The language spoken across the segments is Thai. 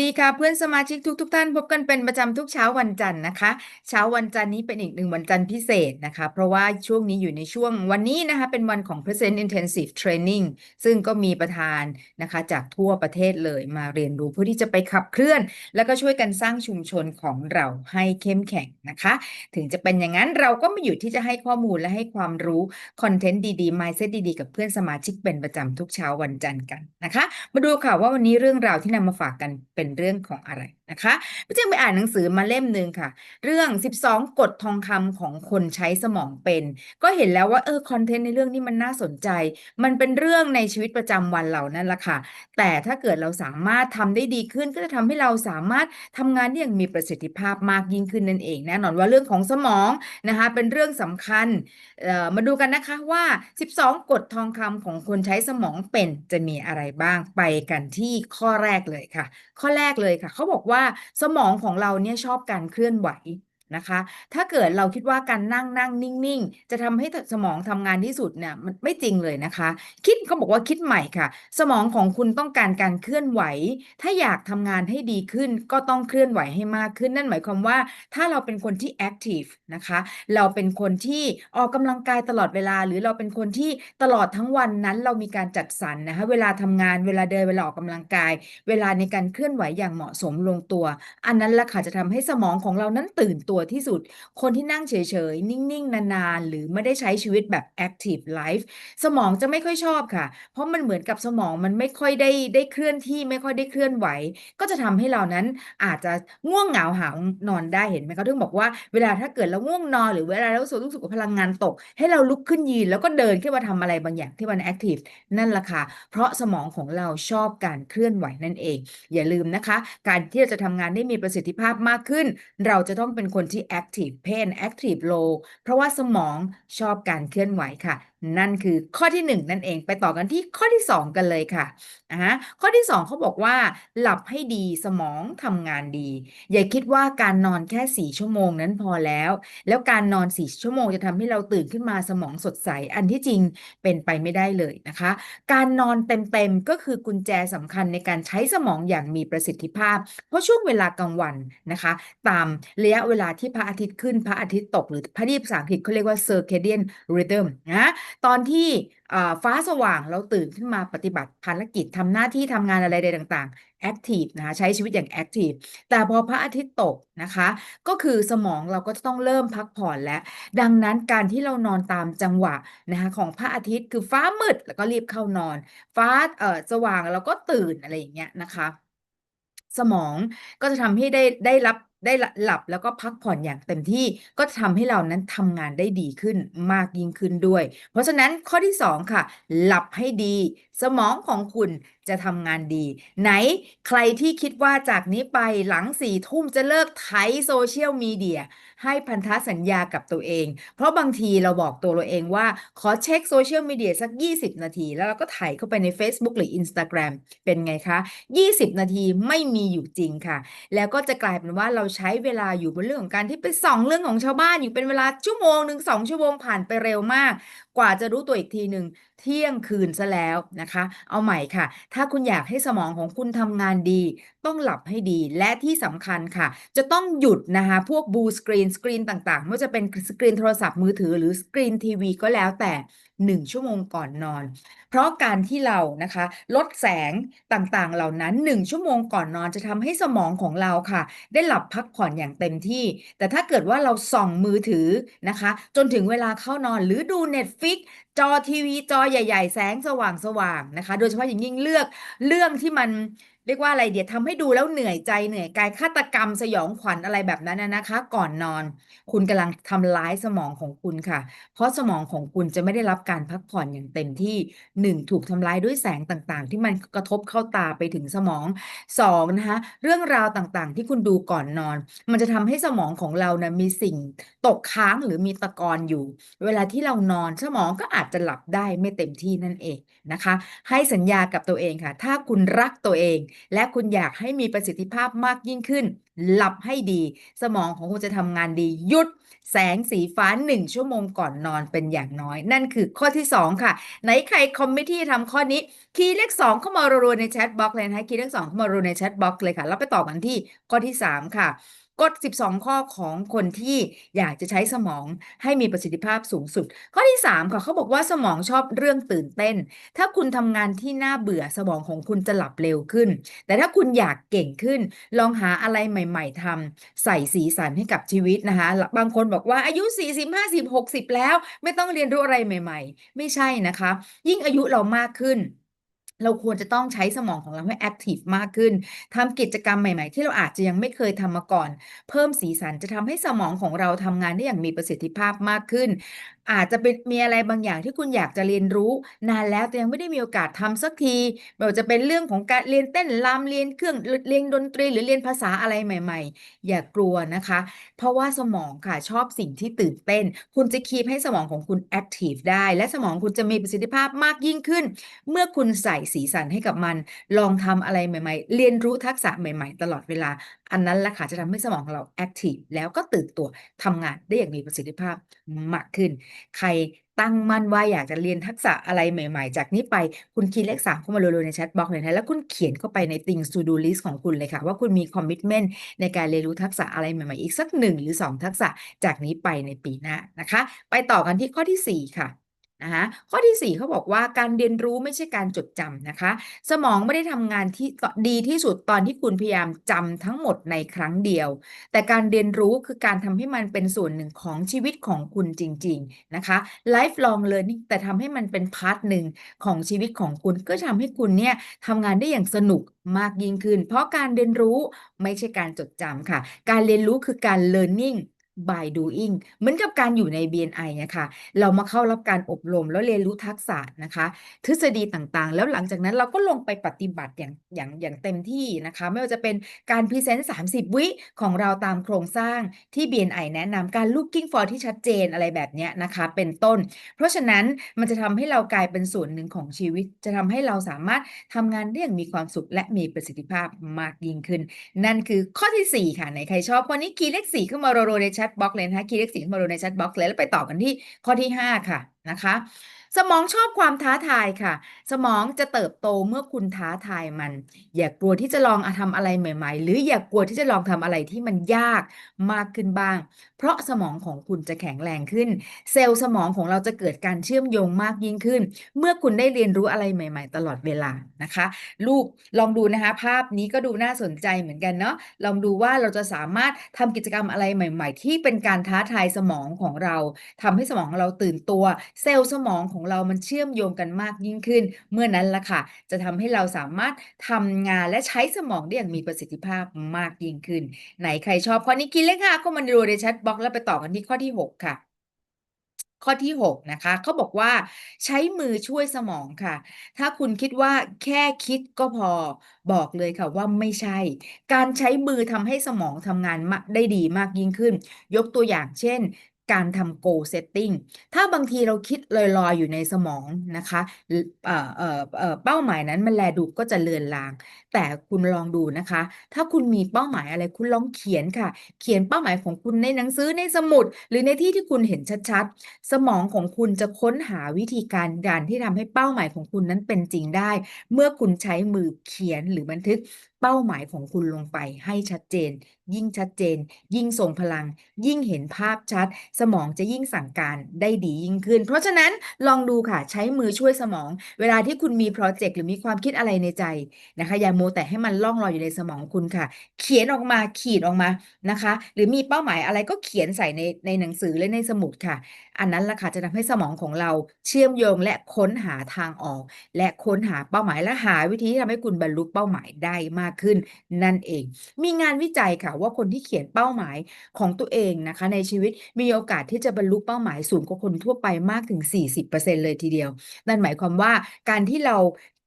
ดีค่ะเพื่อนสมาชิกทุกทุกท่านพบกันเป็นประจำทุกเช้าวันจันทร์นะคะ เช้าวันจันทร์นี้เป็นอีกหนึ่งวันจันทร์พิเศษนะคะ เพราะว่าช่วงนี้อยู่ในช่วงวันนี้นะคะเป็นวันของ Present Intensive Training ซึ่งก็มีประธานนะคะจากทั่วประเทศเลยมาเรียนรู้เพื่อที่จะไปขับเคลื่อน แล้วก็ช่วยกันสร้างชุมชนของเราให้เข้มแข็งนะคะ ถึงจะเป็นอย่างนั้นเราก็ไม่หยุดที่จะให้ข้อมูลและให้ความรู้คอนเทนต์ดีๆ mindset ดีๆ กับเพื่อนสมาชิกเป็นประจำทุกเช้าวันจันทร์กันนะคะ มาดูค่ะว่าวันนี้เรื่องราวที่นำมาฝากกันเป็นเรื่องของอะไร นะคะพี่จึงไปอ่านหนังสือมาเล่มหนึ่งค่ะ เรื่อง 12 กฎทองคำของคนใช้สมองเป็น ก็เห็นแล้วว่าเออคอนเทนต์ในเรื่องนี้มันน่าสนใจ มันเป็นเรื่องในชีวิตประจำวันเรานั่นแหละค่ะ แต่ถ้าเกิดเราสามารถทำได้ดีขึ้นก็จะทำให้เราสามารถทำงานได้อย่างมีประสิทธิภาพมากยิ่งขึ้นนั่นเองแน่นอนว่าเรื่องของสมองนะคะเป็นเรื่องสำคัญออมาดูกันนะคะว่า 12 กฎทองคำของคนใช้สมองเป็นจะมีอะไรบ้างไปกันที่ข้อแรกเลยค่ะ ข้อแรกเลยค่ะเขาบอกว่าสมองของเราเนี่ยชอบการเคลื่อนไหว นะคะ ถ้าเกิดเราคิดว่าการนั่งนั่งนิ่ง ๆ จะทำให้สมองทำงานที่สุดเนี่ยมันไม่จริงเลยนะคะ คิดเขาบอกว่าคิดใหม่ค่ะ สมองของคุณต้องการการเคลื่อนไหว ถ้าอยากทำงานให้ดีขึ้นก็ต้องเคลื่อนไหวให้มากขึ้นนั่นหมายความว่า ถ้าเราเป็นคนที่แอคทีฟนะคะ เราเป็นคนที่ออกกำลังกายตลอดเวลา หรือเราเป็นคนที่ตลอดทั้งวันนั้น เรามีการจัดสรรนะคะเวลาทำงานเวลาเดินเวลาออกกำลังกาย เวลาในการเคลื่อนไหวอย่างเหมาะสมลงตัว อันนั้นแหละค่ะจะทำให้สมองของเรานั้นตื่นตัวที่สุด คนที่นั่งเฉยๆ นิ่งๆ นานๆ หรือไม่ได้ใช้ชีวิตแบบ active life สมองจะไม่ค่อยชอบค่ะ เพราะมันเหมือนกับสมองมันไม่ค่อยได้ได้เคลื่อนที่ไม่ค่อยได้เคลื่อนไหว ก็จะทำให้เรานั้นอาจจะง่วงเหงาหาวนอนได้เห็นไหมเขาถึงบอกว่าเวลาถ้าเกิดเราง่วงนอน หรือเวลาเรารู้สึกรู้สึกว่าพลังงานตก ให้เราลุกขึ้นยืนแล้วก็เดินขึ้นมาทำอะไรบางอย่างที่มัน active นั่นแหละค่ะ เพราะสมองของเราชอบการเคลื่อนไหวนั่นเอง อย่าลืมนะคะ การที่เราจะทำงานได้มีประสิทธิภาพมากขึ้น เราจะต้องเป็นคนที่ active pain active low เพราะว่าสมองชอบการเคลื่อนไหวค่ะนั่นคือข้อที่หนึ่งนั่นเองไปต่อกันที่ข้อที่สองกันเลยค่ะอ่าฮะข้อที่สองเขาบอกว่า หลับให้ดีสมองทำงานดี อย่าคิดว่าการนอนแค่สี่ชั่วโมงนั้นพอแล้ว แล้วการนอนสี่ชั่วโมงจะทำให้เราตื่นขึ้นมาสมองสดใส อันที่จริงเป็นไปไม่ได้เลยนะคะ การนอนเต็มๆก็คือกุญแจสำคัญในการใช้สมองอย่างมีประสิทธิภาพ เพราะช่วงเวลากลางวันนะคะ ตามระยะเวลาที่พระอาทิตย์ขึ้นพระอาทิตย์ตกหรือพระที่ภาษาอังกฤษเขาเรียกว่า circadian rhythm นะตอนที่อ่าฟ้าสว่างเราตื่นขึ้นมาปฏิบัติภารกิจทำหน้าที่ทำงานอะไรใดต่างๆ active นะคะใช้ชีวิตอย่าง active แต่พอพระอาทิตย์ตกนะคะ ก็คือสมองเราก็จะต้องเริ่มพักผ่อนแล้ว ดังนั้นการที่เรานอนตามจังหวะนะคะของพระอาทิตย์คือฟ้ามืดแล้วก็รีบเข้านอน ฟ้าเอ่อสว่างแล้วก็ตื่นอะไรอย่างเงี้ยนะคะสมองก็จะทำให้ได้ได้รับ ได้หลับแล้วก็พักผ่อนอย่างเต็มที่ก็จะทำให้เรานั้นทำงานได้ดีขึ้นมากยิ่งขึ้นด้วย เพราะฉะนั้นข้อที่สองค่ะ หลับให้ดี สมองของคุณจะทำงานดี ไหนใครที่คิดว่าจากนี้ไปหลังสี่ทุ่มจะเลิกไถโซเชียลมีเดียให้พันธสัญญากับตัวเอง เพราะบางทีเราบอกตัวเราเองว่าขอเช็คโซเชียลมีเดียสัก 20 นาที แล้วเราก็ถ่ายเข้าไปใน Facebook หรือ Instagram เป็นไงคะ 20 นาทีไม่มีอยู่จริงค่ะ แล้วก็จะกลายเป็นว่าเราใช้เวลาอยู่บนเรื่องของการที่ไปส่องเรื่องของชาวบ้านอยู่เป็นเวลาชั่วโมงหนึ่งสองชั่วโมงผ่านไปเร็วมาก กว่าจะรู้ตัวอีกทีหนึ่งเที่ยงคืนซะแล้วนะคะ เอาใหม่ค่ะ ถ้าคุณอยากให้สมองของคุณทำงานดี ต้องหลับให้ดีและที่สำคัญค่ะ จะต้องหยุดนะคะ พวกบูสกรีนสกรีนต่างๆไม่ว่าจะเป็นสกรีนโทรศัพท์มือถือหรือสกรีนทีวีก็แล้วแต่1ชั่วโมงก่อนนอน เพราะการที่เรานะคะ ลดแสงต่างๆ เหล่านั้น1ชั่วโมงก่อนนอนจะทำให้สมองของเราค่ะ ได้หลับพักผ่อนอย่างเต็มที่ แต่ถ้าเกิดว่าเราส่องมือถือนะคะ จนถึงเวลาเข้านอนหรือดู Netflix จอทีวี จอใหญ่ ๆ แสงสว่างๆนะคะ โดยเฉพาะอย่างยิ่งเลือกเรื่องที่มัน เรียกว่าอะไรเดี๋ยวทำให้ดูแล้วเหนื่อยใจเหนื่อยกายฆาตกรรมสยองขวัญอะไรแบบนั้นนะนะคะ ก่อนนอน คุณกำลังทำร้ายสมองของคุณค่ะ เพราะสมองของคุณจะไม่ได้รับการพักผ่อนอย่างเต็มที่หนึ่งถูกทำร้ายด้วยแสงต่างๆ ที่มันกระทบเข้าตาไปถึงสมองสองนะคะเรื่องราวต่างๆ ที่คุณดูก่อนนอน มันจะทำให้สมองของเรานะมีสิ่งตกค้างหรือมีตะกอนอยู่ เวลาที่เรานอนสมองก็อาจจะหลับได้ไม่เต็มที่นั่นเองนะคะ ให้สัญญากับตัวเองค่ะ ถ้าคุณรักตัวเองและคุณอยากให้มีประสิทธิภาพมากยิ่งขึ้น หลับให้ดี สมองของคุณจะทำงานดีหยุด แสงสีฟ้า 1 ชั่วโมงก่อนนอนเป็นอย่างน้อย นั่นคือข้อที่ 2 ค่ะ ไหนใครคอมมิที่ทำข้อนี้ คีย์เลข 2 เข้ามารัวๆในแชทบ็อกเลยนะคะคีย์เลข2เข้ามารัวในแชทบ็อกเลยค่ะแล้วไปต่อกันที่ข้อที่ 3 ค่ะ กฎ 12 ข้อของคนที่อยากจะใช้สมองให้มีประสิทธิภาพสูงสุด ข้อที่ 3 ค่ะเขาบอกว่าสมองชอบเรื่องตื่นเต้น ถ้าคุณทำงานที่น่าเบื่อสมองของคุณจะหลับเร็วขึ้น แต่ถ้าคุณอยากเก่งขึ้น ลองหาอะไรใหม่ ๆทำใส่สีสันให้กับชีวิตนะคะ บางคนบอกว่าอายุ 40 50 60 แล้ว ไม่ต้องเรียนรู้อะไรใหม่ ๆ ไม่ใช่นะคะ ยิ่งอายุเรามากขึ้น เราควรจะต้องใช้สมองของเราให้แอคทีฟมากขึ้นทำกิจกรรมใหม่ ๆ ที่เราอาจจะยังไม่เคยทำมาก่อน เพิ่มสีสันจะทำให้สมองของเราทำงานได้อย่างมีประสิทธิภาพมากขึ้น อาจจะเป็นมีอะไรบางอย่างที่คุณอยากจะเรียนรู้ นานแล้วแต่ยังไม่ได้มีโอกาสทำสักทีไม่ว่าจะเป็นเรื่องของการเรียนเต้นรำเรียนเครื่องเรียนดนตรีหรือเรียนภาษาอะไรใหม่ ๆ อย่ากลัวนะคะ เพราะว่าสมองค่ะชอบสิ่งที่ตื่นเต้น คุณจะคีบให้สมองของคุณแอคทีฟได้ และสมองคุณจะมีประสิทธิภาพมากยิ่งขึ้น เมื่อคุณใส่สีสันให้กับมัน ลองทำอะไรใหม่ ๆ เรียนรู้ทักษะใหม่ ๆ ตลอดเวลา อันนั้นแหละค่ะจะทำให้สมองของเราแอคทีฟแล้วก็ตื่นตัวทำงานได้อย่างมีประสิทธิภาพมากขึ้น ใครตั้งมั่นว่าอยากจะเรียนทักษะอะไรใหม่ ๆ จากนี้ไปคุณคีย์เลข3เข้ามารัวๆในแชทบ็อกเลยนะแล้วคุณเขียนเข้าไปใน things to do list ของคุณเลยค่ะ ว่าคุณมี commitment ในการเรียนรู้ทักษะอะไรใหม่ๆ อีกสัก1หรือ2ทักษะจากนี้ไปในปีหน้านะคะ ไปต่อกันที่ข้อทีสี่4ค่ะ นะคะข้อที่ 4เขาบอกว่าการเรียนรู้ไม่ใช่การจดจำนะคะ สมองไม่ได้ทำงานที่ดีที่สุดตอนที่คุณพยายามจำทั้งหมดในครั้งเดียว แต่การเรียนรู้คือการทำให้มันเป็นส่วนหนึ่งของชีวิตของคุณจริง ๆ นะคะ lifelong learning แต่ทำให้มันเป็นพาร์ทหนึ่งของชีวิตของคุณก็ทำให้คุณเนี่ยทำงานได้อย่างสนุกมากยิ่งขึ้น เพราะการเรียนรู้ไม่ใช่การจดจำค่ะ การเรียนรู้คือการ learning by doing เหมือนกับการอยู่ใน BNI นะคะเรามาเข้ารับการอบรมแล้วเรียนรู้ทักษะนะคะ ทฤษฎีต่างๆ แล้วหลังจากนั้นเราก็ลงไปปฏิบัติอย่างอย่างอย่างเต็มที่นะคะ ไม่ว่าจะเป็นการพรีเซนต์30 วิของเราตามโครงสร้างที่ BNI แนะนำการ looking for ที่ชัดเจนอะไรแบบเนี้ยนะคะ เป็นต้น เพราะฉะนั้นมันจะทำให้เรากลายเป็นส่วนหนึ่งของชีวิต จะทำให้เราสามารถทำงานได้อย่างมีความสุขและมีประสิทธิภาพมากยิ่งขึ้น นั่นคือข้อที่ 4 ค่ะไหนใครชอบข้อนี้คีย์เลข4ขึ้นมาโรๆในแชทชทบ็อกซ์เลยนะคะคีย์เลข4ขึ้นมาโรในแชทบ็อกซ์เลยแล้วไปต่อกันที่ข้อที่5ค่ะนะคะ สมองชอบความท้าทายค่ะ สมองจะเติบโตเมื่อคุณท้าทายมัน อย่ากลัวที่จะลองทำอะไรใหม่ ๆ หรืออย่ากลัวที่จะลองทำอะไรที่มันยากมากขึ้นบ้าง เพราะสมองของคุณจะแข็งแรงขึ้น เซลล์สมองของเราจะเกิดการเชื่อมโยงมากยิ่งขึ้น เมื่อคุณได้เรียนรู้อะไรใหม่ ๆ ตลอดเวลานะคะรูปลองดูนะคะ ภาพนี้ก็ดูน่าสนใจเหมือนกันเนาะลองดูว่าเราจะสามารถทำกิจกรรมอะไรใหม่ ๆ ที่เป็นการท้าทายสมองของเราทำให้สมองของเราตื่นตัว เซลล์สมองของของเรามันเชื่อมโยงกันมากยิ่งขึ้น เมื่อนั้นละค่ะ จะทำให้เราสามารถทำงานและใช้สมองได้อย่างมีประสิทธิภาพมากยิ่งขึ้น ไหนใครชอบข้อนี้กินเลขห้าก็มาดูในแชทบ็อกซ์แล้วไปต่อกันที่ข้อที่ 6 ค่ะข้อที่ 6 นะคะเขาบอกว่าใช้มือช่วยสมองค่ะ ถ้าคุณคิดว่าแค่คิดก็พอบอกเลยค่ะว่าไม่ใช่ การใช้มือทำให้สมองทำงานได้ดีมากยิ่งขึ้น ยกตัวอย่างเช่น การทำ goal setting ถ้าบางทีเราคิดลอยๆอยู่ในสมองนะคะเอ่อเอ่อเอ่อเป้าหมายนั้นมันแลดูก็จะเลือนลาง แต่คุณลองดูนะคะ ถ้าคุณมีเป้าหมายอะไรคุณลองเขียนค่ะ เขียนเป้าหมายของคุณในหนังสือในสมุด หรือในที่ที่คุณเห็นชัดๆ สมองของคุณจะค้นหาวิธีการการที่ทำให้เป้าหมายของคุณนั้นเป็นจริงได้ เมื่อคุณใช้มือเขียนหรือบันทึก เป้าหมายของคุณลงไปให้ชัดเจน ยิ่งชัดเจน ยิ่งทรงพลัง ยิ่งเห็นภาพชัด สมองจะยิ่งสั่งการได้ดียิ่งขึ้น เพราะฉะนั้นลองดูค่ะใช้มือช่วยสมอง เวลาที่คุณมีโปรเจกต์หรือมีความคิดอะไรในใจนะคะ อย่าโมแต่ให้มันล่องลอยอยู่ในสมองคุณค่ะ เขียนออกมาขีดออกมานะคะ หรือมีเป้าหมายอะไรก็เขียนใส่ในในหนังสือและในสมุดค่ะ อันนั้นล่ะค่ะจะทำให้สมองของเราเชื่อมโยงและค้นหาทางออก และค้นหาเป้าหมายและหาวิธีที่ทำให้คุณบรรลุเป้าหมายได้มากขึ้นนั่นเอง มีงานวิจัยค่ะว่าคนที่เขียนเป้าหมายของตัวเองนะคะ ในชีวิตมีโอกาสที่จะบรรลุเป้าหมายสูงกว่าคนทั่วไปมากถึง 40%เลยทีเดียว นั่นหมายความว่าการที่เรา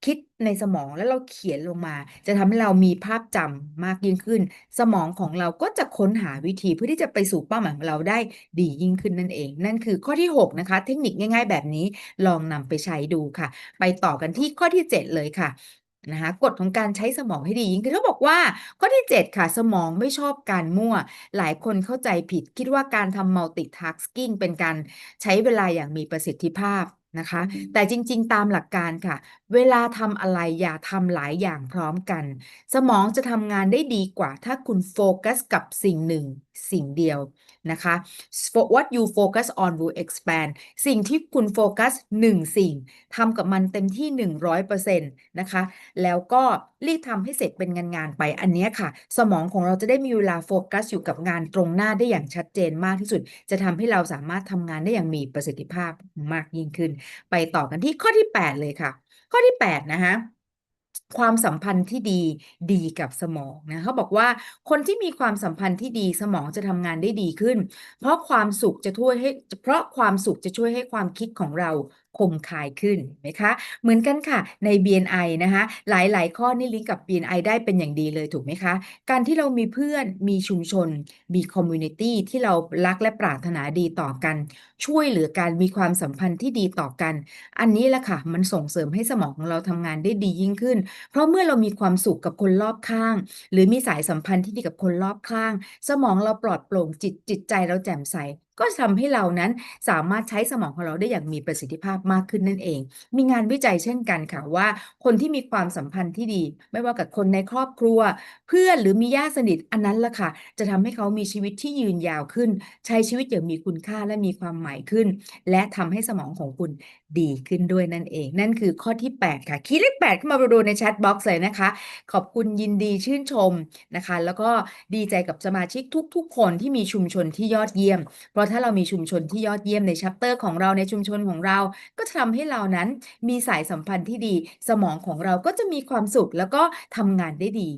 คิดในสมองแล้วเราเขียนลงมา จะทำให้เรามีภาพจำมากยิ่งขึ้น สมองของเราก็จะค้นหาวิธีเพื่อที่จะไปสู่เป้าหมายของเราได้ดียิ่งขึ้นนั่นเอง นั่นคือข้อที่ 6 นะคะ เทคนิคง่าย ๆ แบบนี้ลองนำไปใช้ดูค่ะ ไปต่อกันที่ข้อที่ 7 เลยค่ะ นะคะกฎของการใช้สมองให้ดียิ่งขึ้นเขาบอกว่า ข้อที่ 7 ค่ะ สมองไม่ชอบการมั่ว หลายคนเข้าใจผิดคิดว่าการทำ multitasking เป็นการใช้เวลาอย่างมีประสิทธิภาพนะคะ แต่จริงๆ ตามหลักการค่ะ เวลาทำอะไรอย่าทำหลายอย่างพร้อมกัน สมองจะทำงานได้ดีกว่า ถ้าคุณโฟกัสกับสิ่งหนึ่งสิ่งเดียวนะคะ what you focus on will expand สิ่งที่คุณโฟกัสหนึ่งสิ่งทำกับมันเต็มที่ 100%นะคะ แล้วก็รีบทำให้เสร็จเป็นงานๆไปอันเนี้ยค่ะ สมองของเราจะได้มีเวลาโฟกัสอยู่กับงานตรงหน้าได้อย่างชัดเจนมากที่สุด จะทำให้เราสามารถทำงานได้อย่างมีประสิทธิภาพมากยิ่งขึ้น ไปต่อกันที่ข้อที่ 8 เลยค่ะ ข้อที่ 8 นะคะ ความสัมพันธ์ที่ดีดีกับสมองนะเขาบอกว่าคนที่มีความสัมพันธ์ที่ดีสมองจะทำงานได้ดีขึ้น เพราะความสุขจะช่วยให้ เพราะความสุขจะช่วยให้ความคิดของเราคมคายขึ้นเห็นไหมคะ เหมือนกันค่ะใน BNI นะคะหลายๆ ข้อนี่ลิงก์กับ BNI ได้เป็นอย่างดีเลยถูกไหมคะ การที่เรามีเพื่อนมีชุมชน มีคอมมูนิตี้ที่เรารักและปรารถนาดีต่อกัน ช่วยเหลือการมีความสัมพันธ์ที่ดีต่อกัน อันนี้แหละค่ะ มันส่งเสริมให้สมองของเราทำงานได้ดียิ่งขึ้น เพราะเมื่อเรามีความสุขกับคนรอบข้าง หรือมีสายสัมพันธ์ที่ดีกับคนรอบข้าง สมองเราปลอดโปร่งจิตจิตใจเราแจ่มใส ก็ทำให้เรานั้นสามารถใช้สมองของเราได้อย่างมีประสิทธิภาพมากขึ้นนั่นเอง มีงานวิจัยเช่นกันค่ะว่า คนที่มีความสัมพันธ์ที่ดี ไม่ว่ากับคนในครอบครัว เพื่อนหรือมีญาติสนิทอันนั้นแหละค่ะ จะทำให้เขามีชีวิตที่ยืนยาวขึ้น ใช้ชีวิตอย่างมีคุณค่าและมีความหมายขึ้น และทำให้สมองของคุณ ดีขึ้นด้วยนั่นเอง นั่นคือข้อที่ 8 ค่ะ คีย์เลข8ขึ้นมาดูในแชทบ็อกซ์เลยนะคะ ขอบคุณยินดีชื่นชมนะคะ แล้วก็ดีใจกับสมาชิกทุก ๆ คนที่มีชุมชนที่ยอดเยี่ยม เพราะถ้าเรามีชุมชนที่ยอดเยี่ยมในชัปเตอร์ของเราในชุมชนของเรา ก็จะทำให้เรานั้นมีสายสัมพันธ์ที่ดี สมองของเราก็จะมีความสุขแล้วก็ทำงานได้ดี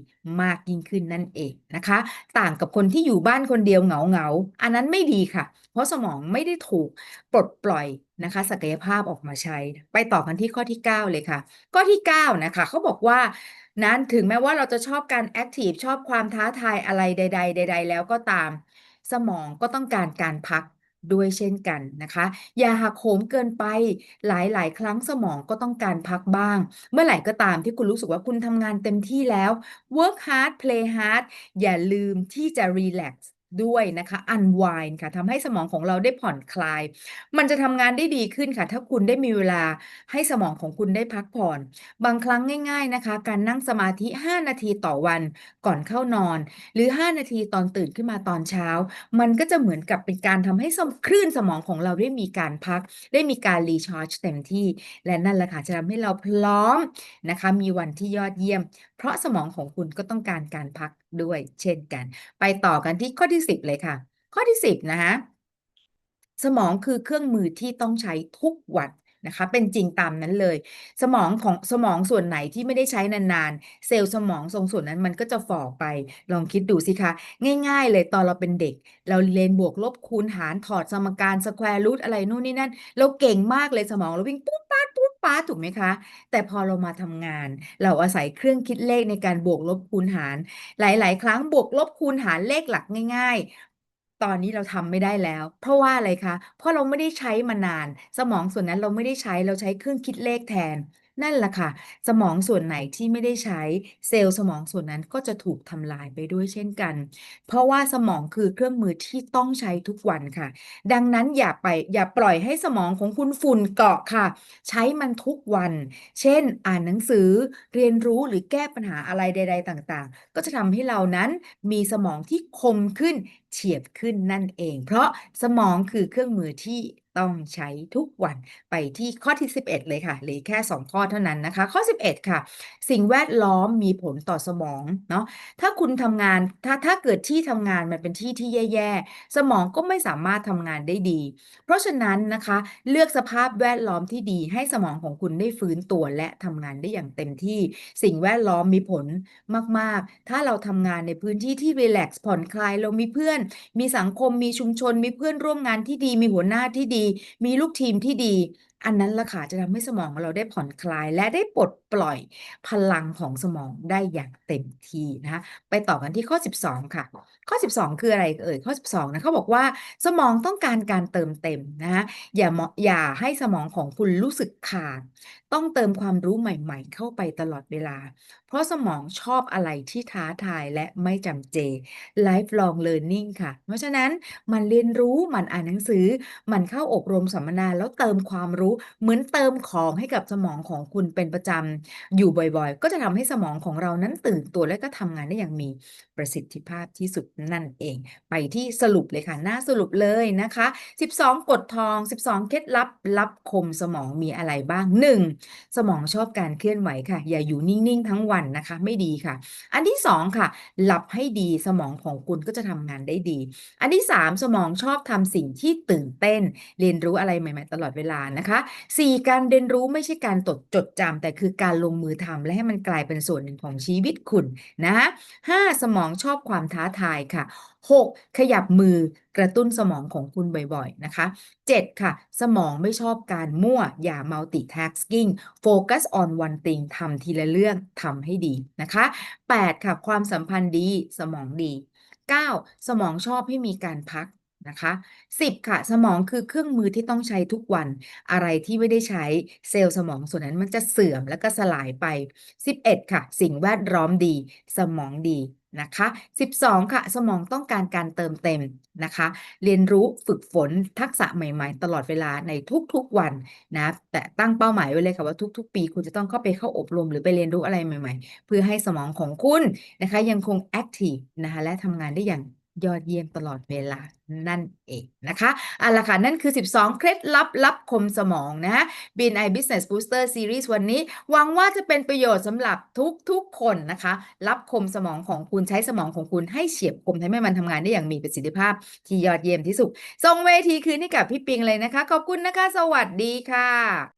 มากยิ่งขึ้นนั่นเองนะคะ ต่างกับคนที่อยู่บ้านคนเดียวเหงาๆอันนั้นไม่ดีค่ะ เพราะสมองไม่ได้ถูกปลดปล่อย นะคะ ศักยภาพออกมาใช้ ไปต่อกันที่ข้อที่ 9 เลยค่ะ ข้อที่ 9 นะคะเขาบอกว่านั้นถึงแม้ว่าเราจะชอบการแอคทีฟชอบความท้าทายอะไรใด ๆ ใด ๆ แล้วก็ตาม สมองก็ต้องการการพักด้วยเช่นกันนะคะ อย่าหักโหมเกินไปหลายๆ ครั้งสมองก็ต้องการพักบ้าง เมื่อไหร่ก็ตามที่คุณรู้สึกว่าคุณทำงานเต็มที่แล้ว work hard play hard อย่าลืมที่จะ relax ด้วยนะคะ unwind ค่ะทำให้สมองของเราได้ผ่อนคลาย มันจะทำงานได้ดีขึ้นค่ะ ถ้าคุณได้มีเวลาให้สมองของคุณได้พักผ่อน บางครั้งง่าย ๆนะคะ การนั่งสมาธิ 5 นาทีต่อวันก่อนเข้านอน หรือ 5 นาทีตอนตื่นขึ้นมาตอนเช้า มันก็จะเหมือนกับเป็นการทำให้คลื่นสมองของเราได้มีการพัก ได้มีการ recharge เต็มที่ และนั่นแหละค่ะจะทำให้เราพร้อมนะคะ มีวันที่ยอดเยี่ยม ราะสมองของคุณก็ต้องการการพักด้วยเช่นกัน ไปต่อกันที่ข้อที่10เลยค่ะ ข้อที่10นะคะสมองคือเครื่องมือที่ต้องใช้ทุกวันนะคะเป็นจริงตามนั้นเลย สมองของสมองส่วนไหนที่ไม่ได้ใช้นานๆ เซลล์สมองตรงส่วนนั้นมันก็จะฝ่อไป ลองคิดดูสิคะ ง่ายๆ เลยตอนเราเป็นเด็ก เราเรียนบวกลบคูณหารถอดสมการ square root อะไรนู่นนี่นั่น เราเก่งมากเลยสมองเราวิ่งปุ๊ดป๊าด ป๊าดถูกไหมคะ แต่พอเรามาทำงาน เราอาศัยเครื่องคิดเลขในการบวกลบคูณหาร หลาย ๆ ครั้งบวกลบคูณหารเลขหลักง่าย ๆ ตอนนี้เราทำไม่ได้แล้ว เพราะว่าอะไรคะ เพราะเราไม่ได้ใช้มานาน สมองส่วนนั้นเราไม่ได้ใช้เราใช้เครื่องคิดเลขแทน นั่นแหละค่ะ สมองส่วนไหนที่ไม่ได้ใช้เซลล์สมองส่วนนั้นก็จะถูกทำลายไปด้วยเช่นกัน เพราะว่าสมองคือเครื่องมือที่ต้องใช้ทุกวันค่ะ ดังนั้นอย่าไปอย่าปล่อยให้สมองของคุณฝุ่นเกาะค่ะ ใช้มันทุกวัน เช่น อ่านหนังสือเรียนรู้หรือแก้ปัญหาอะไรใด ๆ ต่างๆ ก็จะทำให้เรานั้นมีสมองที่คมขึ้นเฉียบขึ้นนั่นเอง เพราะสมองคือเครื่องมือที่ ต้องใช้ทุกวันไปที่ข้อที่ 11 เลยค่ะเหลือแค่ 2 ข้อเท่านั้นนะคะ ข้อ 11 ค่ะ สิ่งแวดล้อมมีผลต่อสมองเนาะถ้าคุณทำงานถ้าถ้าเกิดที่ทำงานมันเป็นที่ที่แย่ๆ สมองก็ไม่สามารถทำงานได้ดี เพราะฉะนั้นนะคะ เลือกสภาพแวดล้อมที่ดีให้สมองของคุณได้ฟื้นตัวและทำงานได้อย่างเต็มที่ สิ่งแวดล้อมมีผลมากๆ ถ้าเราทำงานในพื้นที่ที่รีแลกซ์ผ่อนคลายเรามีเพื่อน มีสังคมมีชุมชน มีเพื่อนร่วมงานที่ดี มีหัวหน้าที่ดีมีลูกทีมที่ดี อันนั้นล่ะค่ะจะทำให้สมองของเราได้ผ่อนคลาย และได้ปลดปล่อยพลังของสมองได้อย่างเต็มที่นะคะไปต่อกันที่ข้อ 12 ค่ะ ข้อ 12 คืออะไรเอ่ยข้อ 12นะเขาบอกว่าสมองต้องการการเติมเต็มนะคะอย่าอย่าให้สมองของคุณรู้สึกขาด ต้องเติมความรู้ใหม่ ๆ เข้าไปตลอดเวลา ราะสมองชอบอะไรที่ท้าทายและไม่จำเจ lifelong learning ค่ะ เพราะฉะนั้นมันเรียนรู้มันอ่านหนังสือ มันเข้าอบรมสัมมนาแล้วเติมความรู้ เหมือนเติมของให้กับสมองของคุณเป็นประจำอยู่บ่อยๆ ก็จะทำให้สมองของเรานั้นตื่นตัวและก็ทำงานได้อย่างมีประสิทธิภาพที่สุดนั่นเอง ไปที่สรุปเลยค่ะ หน้าสรุปเลยนะคะ 12 กฎทอง 12 เคล็ดลับลับคมสมองมีอะไรบ้าง 1. สมองชอบการเคลื่อนไหวค่ะ อย่าอยู่นิ่งๆ ทั้งวันนะคะ ไม่ดีค่ะ อันที่สองค่ะ หลับให้ดีสมองของคุณก็จะทำงานได้ดี อันที่สามสมองชอบทำสิ่งที่ตื่นเต้น เรียนรู้อะไรใหม่ ๆ ตลอดเวลานะคะสี่การเรียนรู้ไม่ใช่การตดจดจำแต่คือการลงมือทำและให้มันกลายเป็นส่วนหนึ่งของชีวิตคุณนะห้าสมองชอบความท้าทายค่ะ 6. ขยับมือกระตุ้นสมองของคุณบ่อยๆ นะคะ 7. ค่ะ สมองไม่ชอบการมั่ว อย่า multitasking focus on one thing ทำทีละเรื่องทำให้ดีนะคะ 8. ค่ะ ความสัมพันธ์ดีสมองดี 9. สมองชอบให้มีการพักนะคะ10 ค่ะ สมองคือเครื่องมือที่ต้องใช้ทุกวัน อะไรที่ไม่ได้ใช้เซลล์สมองส่วนนั้นมันจะเสื่อมแล้วก็สลายไป 11 ค่ะ สิ่งแวดล้อมดี สมองดี นะคะ12 ค่ะ สมองต้องการการเติมเต็มนะคะ เรียนรู้ฝึกฝนทักษะใหม่ ๆ ตลอดเวลาในทุกๆวันนะ แต่ตั้งเป้าหมายไว้เลยค่ะว่าทุก ๆ ปี คุณจะต้องเข้าไปเข้าอบรมหรือไปเรียนรู้อะไรใหม่ ๆ เพื่อให้สมองของคุณนะคะ ยังคงแอคทีฟนะคะและทำงานได้อย่าง ยอดเยี่ยมตลอดเวลานั่นเองนะคะเอาล่ะค่ะ นั่นคือ 12 เคล็ดลับลับคมสมองนะ BNI Business Booster Series วันนี้หวังว่าจะเป็นประโยชน์สำหรับทุกๆคนนะคะ รับคมสมองของคุณใช้สมองของคุณให้เฉียบคมทำให้มันทำงานได้อย่างมีประสิทธิภาพที่ยอดเยี่ยมที่สุดส่งเวทีคืนให้กับพี่ปิงเลยนะคะ ขอบคุณนะคะ สวัสดีค่ะ